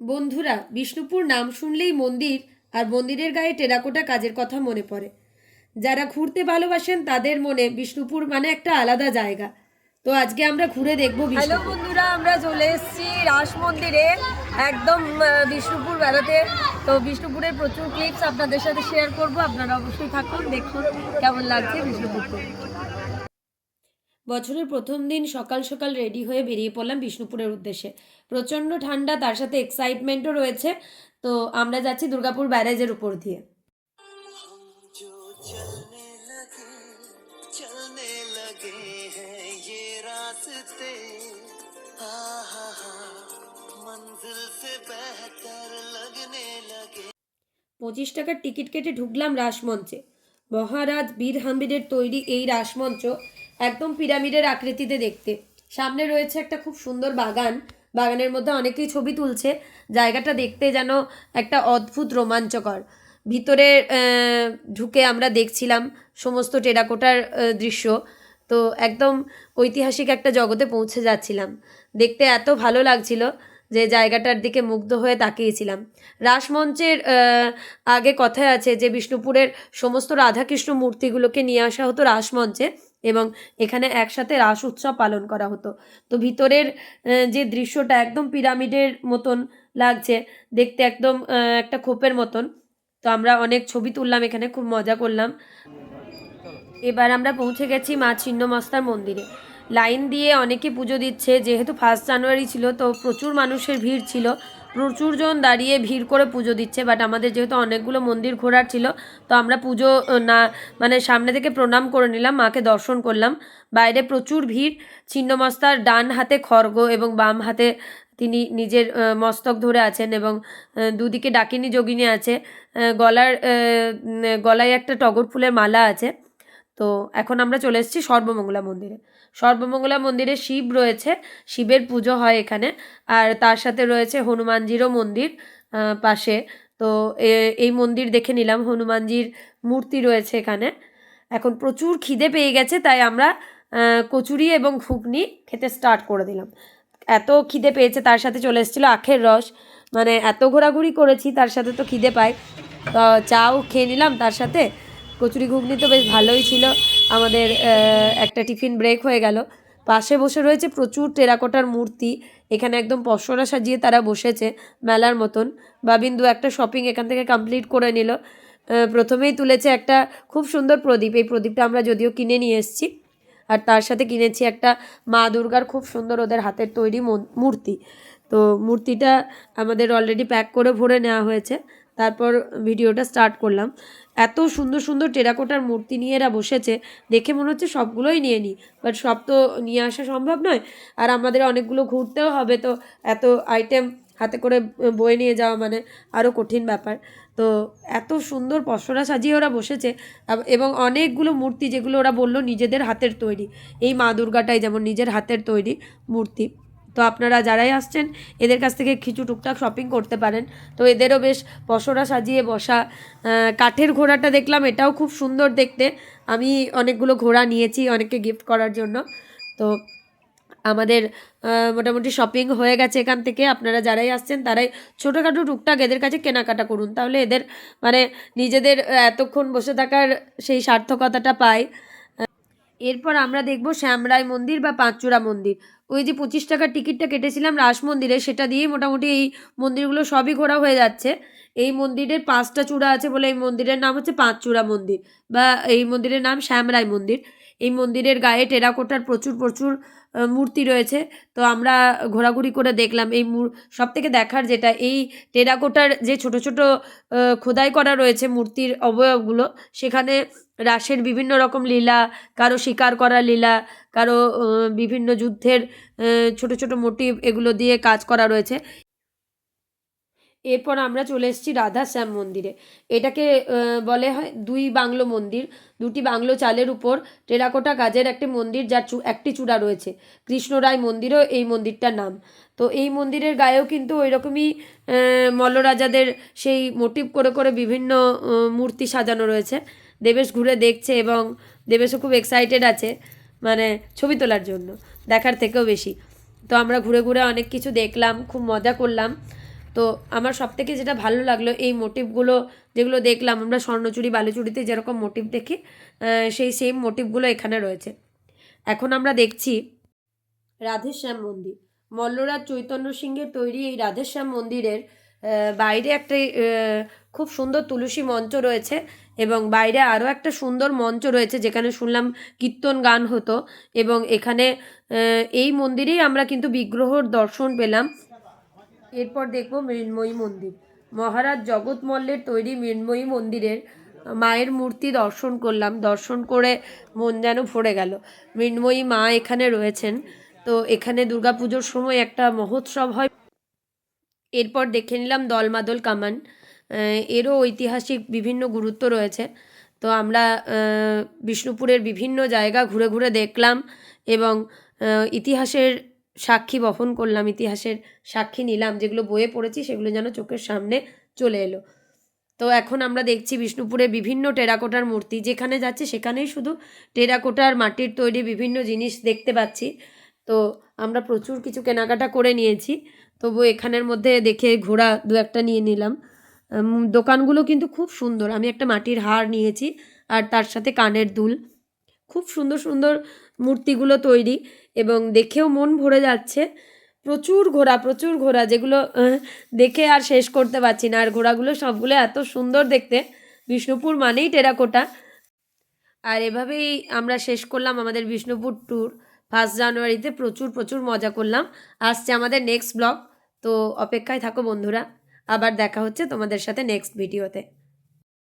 বন্ধুরা বিষ্ণুপুর নাম শুনলেই মন্দির আর মন্দিরের গায়ে টেরাকোটা কাজের কথা মনে পড়ে। যারা ঘুরতে ভালোবাসেন তাদের মনে বিষ্ণুপুর মানে একটা আলাদা জায়গা। তো আজকে আমরা ঘুরে দেখব হ্যালো বন্ধুরা আমরা চলে এসেছি রাস মন্দিরে। একদম বিষ্ণুপুর বেড়াতে। তো বিষ্ণুপুরের প্রচুর ক্লিপস আপনাদের সাথে শেয়ার করব। আপনারা অবশ্যই থাকুন দেখুন কেমন লাগছে বিষ্ণুপুরকে। বছরের প্রথম দিন সকাল সকাল রেডি হয়ে বেরিয়ে পড়লাম বিষ্ণুপুরের উদ্দেশ্যে। প্রচণ্ড ঠান্ডা, তার সাথে এক্সাইটমেন্টও রয়েছে। তো আমরা যাচ্ছি দুর্গাপুর ব্যারেজের উপর দিয়ে। পঁচিশ টাকার টিকিট কেটে ঢুকলাম রাসমঞ্চে। মহারাজ বীর হাম্বিরের তৈরি এই রাসমঞ্চ একদম পিরামিডের আকৃতিতে দেখতে। সামনে রয়েছে একটা খুব সুন্দর বাগান। বাগানের মধ্যে অনেকেই ছবি তুলছে। জায়গাটা দেখতে যেন একটা অদ্ভুত রোমাঞ্চকর। ভিতরে ঢুকে আমরা দেখছিলাম সমস্ত টেরাকোটার দৃশ্য। তো একদম ঐতিহাসিক একটা জগতে পৌঁছে যাচ্ছিলাম। দেখতে এত ভালো লাগছিল যে জায়গাটার দিকে মুগ্ধ হয়ে তাকিয়েছিলাম। রাসমঞ্চের আগে কথায় আছে যে বিষ্ণুপুরের সমস্ত রাধাকৃষ্ণ মূর্তিগুলোকে নিয়ে আসা হতো রাসমঞ্চে। এবং এখানে একসাথে রাস উৎসব পালন করা হতো। তো ভিতরের যে দৃশ্যটা একদম পিরামিডের মতন লাগছে, দেখতে একদম একটা খোপের মতন। তো আমরা অনেক ছবি তুললাম এখানে, খুব মজা করলাম। এবার আমরা পৌঁছে গেছি মা ছিন্নমস্তার মন্দিরে। লাইন দিয়ে অনেকে পুজো দিচ্ছে, যেহেতু ফার্স্ট জানুয়ারি ছিল, তো প্রচুর মানুষের ভিড় ছিল। প্রচুর জন দাঁড়িয়ে ভিড় করে পুজো দিচ্ছে বাট আমাদের যেহেতু অনেকগুলো মন্দির ঘোরার ছিল, তো আমরা পুজো না মানে সামনে থেকে প্রণাম করে নিলাম, মাকে দর্শন করলাম। বাইরে প্রচুর ভিড়, ছিন্নমস্তার ডান হাতে খড়গ এবং বাম হাতে তিনি নিজের মস্তক ধরে আছেন এবং দুদিকে ডাকিনী যোগিনী আছে। গলার গলায় একটা টগর ফুলের মালা আছে। তো এখন আমরা চলে এসেছি সর্বমঙ্গলা মন্দিরে। সর্বমঙ্গলা মন্দিরে শিব রয়েছে, শিবের পুজো হয় এখানে। আর তার সাথে রয়েছে হনুমানজিরও মন্দির পাশে। তো এই মন্দির দেখে নিলাম, হনুমানজির মূর্তি রয়েছে এখানে। এখন প্রচুর খিদে পেয়ে গেছে, তাই আমরা কচুরি এবং ঘুগনি খেতে স্টার্ট করে দিলাম। এত খিদে পেয়েছে, তার সাথে চলে এসেছিল আখের রস। মানে এত ঘোরাঘুরি করেছি, তার সাথে তো খিদে তো চাও খেয়ে নিলাম তার সাথে। কচুরি ঘুগনি তো বেশ ভালোই ছিল। আমাদের একটা টিফিন ব্রেক হয়ে গেল। পাশে বসে রয়েছে প্রচুর টেরাকোটার মূর্তি। এখানে একদম পশরা সাজিয়ে তারা বসেছে মেলার মতন। বাবিন্দু একটা শপিং এখান থেকে কমপ্লিট করে নিল। প্রথমেই তুলেছে একটা খুব সুন্দর প্রদীপ। এই প্রদীপটা আমরা যদিও কিনে নিয়ে এসেছি। আর তার সাথে কিনেছি একটা মা দুর্গার খুব সুন্দর ওদের হাতের তৈরি মূর্তি। তো মূর্তিটা আমাদের অলরেডি প্যাক করে ভরে নেওয়া হয়েছে। তারপর ভিডিওটা স্টার্ট করলাম। এত সুন্দর সুন্দর টেরাকোটার মূর্তি নিয়ে এরা বসেছে, দেখে মনে হচ্ছে সবগুলোই নিয়ে নিই বাট সব তো নিয়ে আসা সম্ভব নয়। আর আমাদের অনেকগুলো ঘুরতেও হবে, তো এত আইটেম হাতে করে বয়ে নিয়ে যাওয়া মানে আরও কঠিন ব্যাপার। তো এত সুন্দর পশরা সাজিয়ে ওরা বসেছে এবং অনেকগুলো মূর্তি যেগুলো ওরা বলল নিজেদের হাতের তৈরি। এই মা দুর্গাটাই যেমন নিজের হাতের তৈরি মূর্তি। তো আপনারা যারাই আসছেন, এদের কাছ থেকে কিছু টুকটাক শপিং করতে পারেন। তো এদেরও বেশ পশরা সাজিয়ে বসা কাঠের ঘোড়াটা দেখলাম, এটাও খুব সুন্দর দেখতে। আমি অনেকগুলো ঘোড়া নিয়েছি, অনেককে গিফট করার জন্য। তো আমাদের মোটামুটি শপিং হয়ে গেছে এখান থেকে। আপনারা যারাই আসছেন, তারাই ছোটোখাটো টুকটাক এদের কাছে কেনাকাটা করুন। তাহলে এদের মানে নিজেদের এতক্ষণ বসে থাকার সেই সার্থকতাটা পায়। এরপর আমরা দেখব শ্যামরাই মন্দির বা পাঁচচূড়া মন্দির। ওই যে পঁচিশ টাকার টিকিটটা কেটেছিলাম রাস মন্দিরে, সেটা দিয়েই মোটামুটি এই মন্দিরগুলো সবই ঘোরা হয়ে যাচ্ছে। এই মন্দিরের পাঁচটা চূড়া আছে বলে এই মন্দিরের নাম হচ্ছে পাঁচচূড়া মন্দির বা এই মন্দিরের নাম শ্যামরাই মন্দির। এই মন্দিরের গায়ে টেরাকোটার প্রচুর প্রচুর মূর্তি রয়েছে। তো আমরা ঘোরাঘুরি করে দেখলাম এই মূর সব থেকে দেখার যেটা, এই টেরাকোটার যে ছোট ছোট খোদাই করা রয়েছে মূর্তির অবয়বগুলো, সেখানে রাসের বিভিন্ন রকম লীলা, কারও শিকার করা লীলা, কারও বিভিন্ন যুদ্ধের ছোট ছোট মোটিভ এগুলো দিয়ে কাজ করা রয়েছে। এরপর আমরা চলে এসেছি রাধা শ্যাম মন্দিরে। এটাকে বলে হয় দুই বাংলো মন্দির। দুটি বাংলো চালের উপর টেরাকোটা কাজের একটি মন্দির যার চু, একটি চূড়া রয়েছে। কৃষ্ণরায় মন্দিরও এই মন্দিরটার নাম। তো এই মন্দিরের গায়েও কিন্তু ওই রকমই মল্লরাজাদের সেই মোটিভ করে করে বিভিন্ন মূর্তি সাজানো রয়েছে। দেবেশ ঘুরে দেখছে এবং দেবেশও খুব এক্সাইটেড আছে মানে ছবি তোলার জন্য। দেখার থেকেও বেশি। তো আমরা ঘুরে ঘুরে অনেক কিছু দেখলাম, খুব মজা করলাম। তো আমার সব থেকে যেটা ভালো লাগল, এই মোটিভগুলো যেগুলো দেখলাম, আমরা স্বর্ণচুরি, বালুচুরিতে যেরকম মোটিভ দেখি সেই সেম মোটিভগুলো এখানে রয়েছে। এখন আমরা দেখছি রাধেশ্যাম মন্দির। মল্লরাজ চৈতন্য সিংহের তৈরি এই রাধেশ্যাম মন্দিরের বাইরে একটা খুব সুন্দর তুলসী মঞ্চ রয়েছে এবং বাইরে আরও একটা সুন্দর মঞ্চ রয়েছে যেখানে শুনলাম কীর্তন গান হতো এবং এখানে এই মন্দিরেই আমরা কিন্তু বিগ্রহর দর্শন পেলাম। এরপর দেখব মৃন্ময়ী মন্দির। মহারাজ জগৎ মল্লের তৈরি মৃন্ময়ী মন্দিরের মায়ের মূর্তি দর্শন করলাম। দর্শন করে মন যেন ভরে গেল। মৃন্ময়ী মা এখানে রয়েছেন। তো এখানে দুর্গাপুজোর সময় একটা মহোৎসব হয়। এরপর দেখে নিলাম দলমাদল কামান। এরও ঐতিহাসিক বিভিন্ন গুরুত্ব রয়েছে। তো আমরা বিষ্ণুপুরের বিভিন্ন জায়গা ঘুরে ঘুরে দেখলাম এবং ইতিহাসের সাক্ষী বহন করলাম, ইতিহাসের সাক্ষী নিলাম, যেগুলো বইয়ে পড়েছি সেগুলো যেন চোখের সামনে চলে এলো। তো এখন আমরা দেখছি বিষ্ণুপুরে বিভিন্ন টেরাকোটার মূর্তি, যেখানে যাচ্ছে সেখানেই শুধু টেরাকোটার মাটির তৈরি বিভিন্ন জিনিস দেখতে পাচ্ছি। তো আমরা প্রচুর কিছু কেনাকাটা করে নিয়েছি তবু এখানের মধ্যে দেখে ঘোড়া দু একটা নিয়ে নিলাম। দোকানগুলো কিন্তু খুব সুন্দর, আমি একটা মাটির হার নিয়েছি আর তার সাথে কানের দুল। খুব সুন্দর সুন্দর মূর্তিগুলো তৈরি এবং দেখেও মন ভরে যাচ্ছে। প্রচুর ঘোড়া প্রচুর ঘোড়া যেগুলো দেখে আর শেষ করতে পারছি না। আর ঘোড়াগুলো সবগুলো এত সুন্দর দেখতে। বিষ্ণুপুর মানেই টেরাকোটা। আর এভাবেই আমরা শেষ করলাম আমাদের বিষ্ণুপুর ট্যুর ফার্স্ট জানুয়ারিতে প্রচুর প্রচুর মজা করলাম। আসছে আমাদের নেক্সট ব্লগ তো অপেক্ষায় থাকো বন্ধুরা। আবার দেখা হচ্ছে তোমাদের সাথে নেক্সট ভিডিওতে